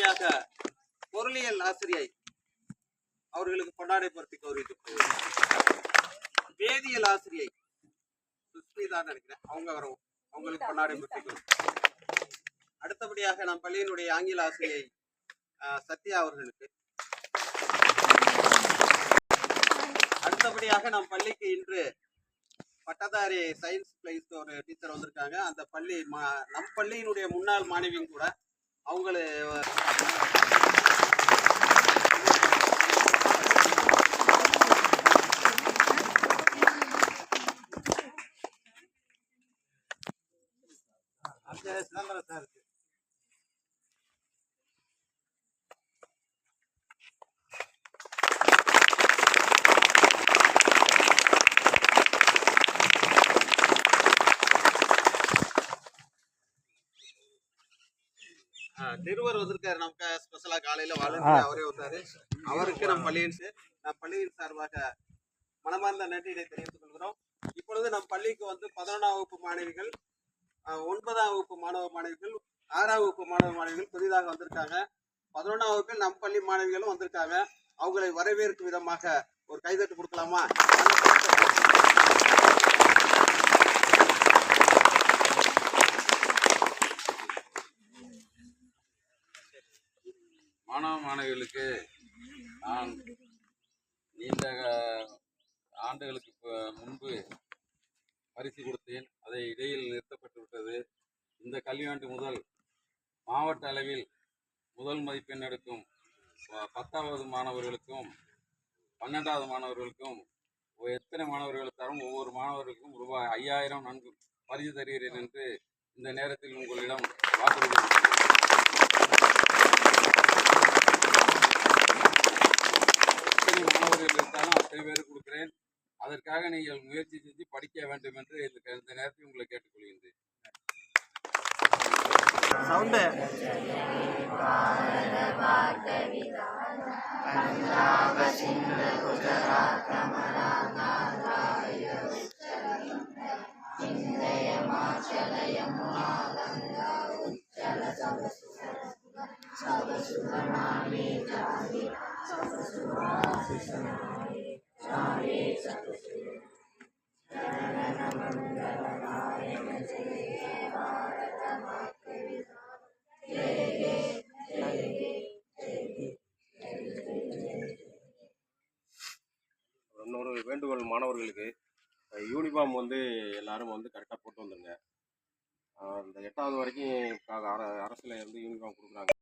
அடுத்தபடியாக பொருளியல் ஆசிரியை அவர்களுக்கு பொன்னாடை பொருத்தி கௌரவித்து வேதியியல் ஆசிரியை சுஸ்மிதா நினைக்கிறேன். அவங்க வரவும் அவங்களுக்கு பொருத்தி கௌரவி அடுத்தபடியாக நம் பள்ளியினுடைய ஆங்கில ஆசிரியை சத்யா அவர்களுக்கு. அடுத்தபடியாக நம் பள்ளிக்கு இன்று பட்டதாரி சயின்ஸ் பிளேஸ் ஒரு டீச்சர் வந்திருக்காங்க. அந்த பள்ளி நம் பள்ளியினுடைய முன்னாள் மாணவியும் கூட அவங்கள அந்த சிதம்பரம் சார் நிருபர் வந்திருக்காரு. நமக்கு ஸ்பெஷலா காலையில வாலண்டியர் அவரே வந்தாரு அவருக்கு நம் பள்ளியின் நம் பள்ளியின் சார்பாக மனமார்ந்த நன்றியை தெரிவித்துக் கொள்கிறோம். இப்பொழுது நம் பள்ளிக்கு வந்து பதினொன்றாம் வகுப்பு மாணவிகள் ஒன்பதாம் வகுப்பு மாணவ மாணவிகள் ஆறாம் வகுப்பு மாணவ மாணவிகள் புதிதாக வந்திருக்காங்க. பதினொன்றாம் வகுப்பில் நம் பள்ளி மாணவிகளும் வந்திருக்காங்க. அவங்களை வரவேற்கும் விதமாக ஒரு கைதட்டு கொடுக்கலாமா? மாணவ மாணவிகளுக்கு நான் நீண்ட ஆண்டுகளுக்கு முன்பு பரிசு கொடுத்தேன். அதை இடையில் நிறுத்தப்பட்டு விட்டது இந்த கல்வியாண்டு முதல் மாவட்ட அளவில் முதல் மதிப்பெண் எடுக்கும் ப- பத்தாவது மாணவர்களுக்கும் பன்னெண்டாவது மாணவர்களுக்கும் எத்தனை மாணவர்கள் தரும்? ஒவ்வொரு மாணவர்களுக்கும் ரூபாய் ஐயாயிரம் நன்கு பரிசு தருகிறேன் என்று இந்த நேரத்தில் உங்களிடம் வாக்குறுதி அளிக்கிறேன். எத்தனை மாணவர்கள் பேருக்கு கொடுக்கிறேன். அதற்காக நீங்கள் முயற்சி செஞ்சு படிக்க வேண்டும் என்று இந்த இந்த நேரத்தில் உங்களை கேட்டுக்கொள்கின்றேன். சவுண்டு. இன்னொரு வேண்டுகோள் மாணவர்களுக்கு யூனிஃபார்ம் வந்து எல்லாரும் வந்து கரெக்டாக போட்டு வந்துடுங்க அந்த இந்த எட்டாவது வரைக்கும் அரசில் இருந்து யூனிஃபார்ம் கொடுக்குறாங்க.